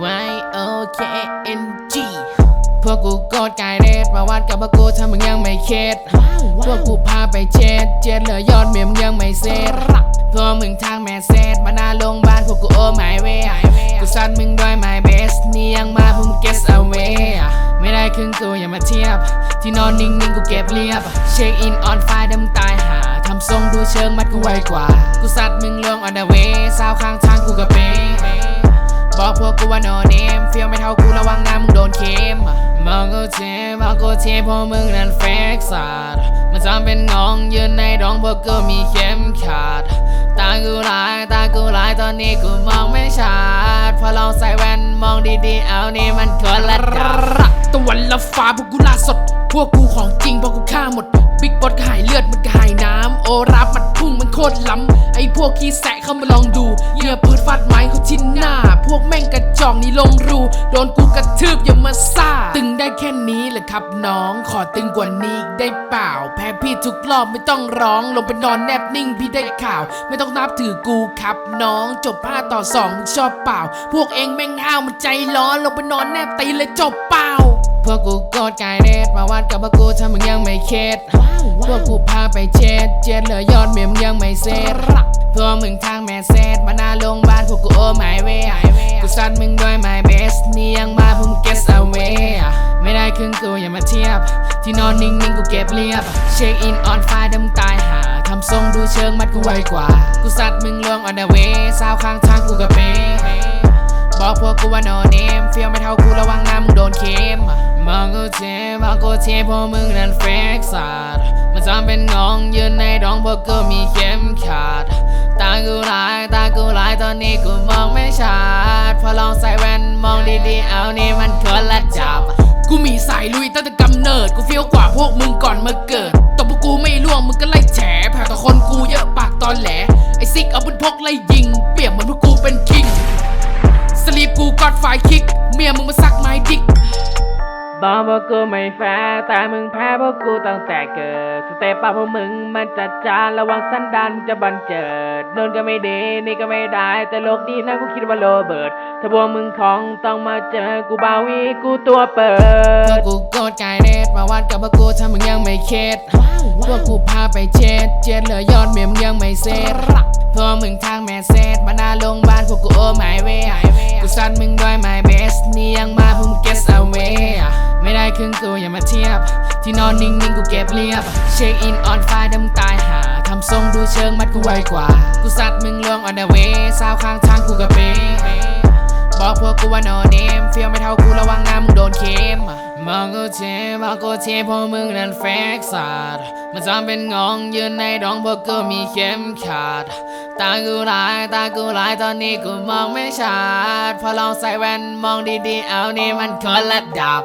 Y O K N G พวกกูโกดกายเรดประวัติกับพวกกูถ้ามึงยังไม่เคสพวกกูพาไปเช็ดเจ็ดเลยยอดเมียมึงยังไม่เสร็จพวกมึงทางแม่เซตมาหน้าโรงพยาบาลพวกกูโอ้หมายเวกูสั่ดมึงด้วยหมายเบสนี่ยังมาพวกมึง guess away ไม่ได้ครึ่งกูอย่ามาเทียบ ที่นอนนิ่งๆกูเก็บเรียบ เช็คอินออนไฟเดำตายหาทำทรงดูเชิงมัดกูไวกว่า กูซัดมึงลง on the way สาวข้างทางกูก็เป๊ บอกพวกกูว่า no name เฟี้ยวไม่เท่ากูระวังนะมึงโดนเค็มมองกูเทมองกูเทเพราะมึงนั้นเฟกสัตมันจำเป็นงองยืนในดองพวกกูมีเข็มขัดตากูลายตากูลายตอนนี้กูมองไม่ชัดพอลองใส่แว่นมองดีๆเอานี่มันคนละดับตะวันละฟ้าพวกกูล่าสด พวกกูของจริงพวกกูฆ่าหมด บิ๊กบอสก็หายเลือดมันก็หายน้ำโอรับมันพุ่งมันโคตรล้ำไอพวกขี้แสะเข้ามาลองดูเหยื่อปืนฟาดไม้เขาชิ้นหน้า พวกแม่งกระจอกนี่ลงรู โดนกูกระทืบอย่ามาซ่า ตึงได้แค่นี้แหละครับน้อง ขอตึงกว่านี้ได้เปล่า แพ้พี่ทุกรอบไม่ต้องร้อง ลงไปนอนแนบนิ่งพี่ได้ข่าว ไม่ต้องนับถือกูครับน้อง จบ5ต่อ2มึงชอบเปล่า พวกเองแม่งห้าวมันใจร้อนลงไปนอนแนบตีเลยจบเปล่า วกกูโกดกายเดทมาวัดกับพวกกูถ้ามึงยังไม่เข็ดพวกกูพาไปเจ็ดเจ็ดเหลือยอดเมียมึงยังไม่เสร็จพวกมึงทางแมสเซจมาหน้าโรงพยาบาลพวกกูโอ้ไม่เวกูซัดมึงด้วย my best นี่ยังมาพวกมึง guess away ไม่ได้ครึ่งตัวอย่ามาเทียบ ที่นอนนิ่งๆกูเก็บเรียบ เช็คอินออนไฟเดิมงตายหาทำทรงดูเชิงมัดกูไวกว่า กูซัดมึงลง on the way สาวข้างทางกูกับเป้ บอกพวกกูว่า no name เฟียวไม่เท่ากูระวังนะมึงโดนเค็มมองกูเทมองกูเทเพราะมึงนั้นเฟกสัตมันจำเป็นงองยืนในดองพวกกูมีเข็มขัดตากูลายตากูลายตอนนี้กูมองไม่ชัดพอลองใส่แว่นมองดีๆเอานี่มันคนละจับ กูมีสายลุยตั้งแต่กำเนิด กูเฟี้ยวกว่าพวกมึงก่อนมาเกิดตบพวกกูไม่ล่วงมึงก็ไล่แฉแผ่ต่อคนกูเยอะปากตอนแหลไอซิกเอาบุญพกไล่ยิง เปรียบเหมือนพวกกูเป็นคิ กูกอดไฟคิก เมียมึงมาสักไม้ดิกบอกพวกกูไม่แฟร์แต่มึงแพ้พวกกูตั้งแต่เกิด สเตปป้าพวกมึงมันจัดจานระวังสันดานมึงจะบันเจิดโน่นก็ไม่ดีนี่ก็ไม่ได้ แต่โลกดีนะกูคิดว่าโรเบิร์ตถ้าพวกมึงของต้องมาเจอกูบาวีกูตัวเปิดพวกกูโกดกายเดทมา วัดกับพวกกูถ้ามึงยังไม่เข็ดพวกกูพาไปเจ็ดเจ็ดเหลือยอดเมียมึงยังไม่เสร็จพวกมึงทางแมสเซจมาหน้าโรงพยาบาลพวกกูโอ้ไม่เวกูซัดมึงด้วย my best นี่ยังมาพวกมึง guess away ไม่ได้ครึ่งตัวอย่ามาเทียบ ที่นอนนิ่งๆกูเก็บเรียบเช็คอินออนไฟเดิมงตายหาทำทรงดูเชิงมัดกูไวกว่า กูซัดมึงลง on the way สาวข้างทางกูกับเป้บอกพวกกูว่า no name เฟียวไม่เท่ากูระวังนะมึงโดนเค็มมองกู เทมองกูเทเพราะมึงนั้นเฟกสัตว์มันจำเป็นงองยืนในดองพวกกูมีเข็มขัดตากูลายตากูลายตอนนี้กูมองไม่ชัด พอลองใส่แว่นมองดีๆ เอานี่มันคนละดับ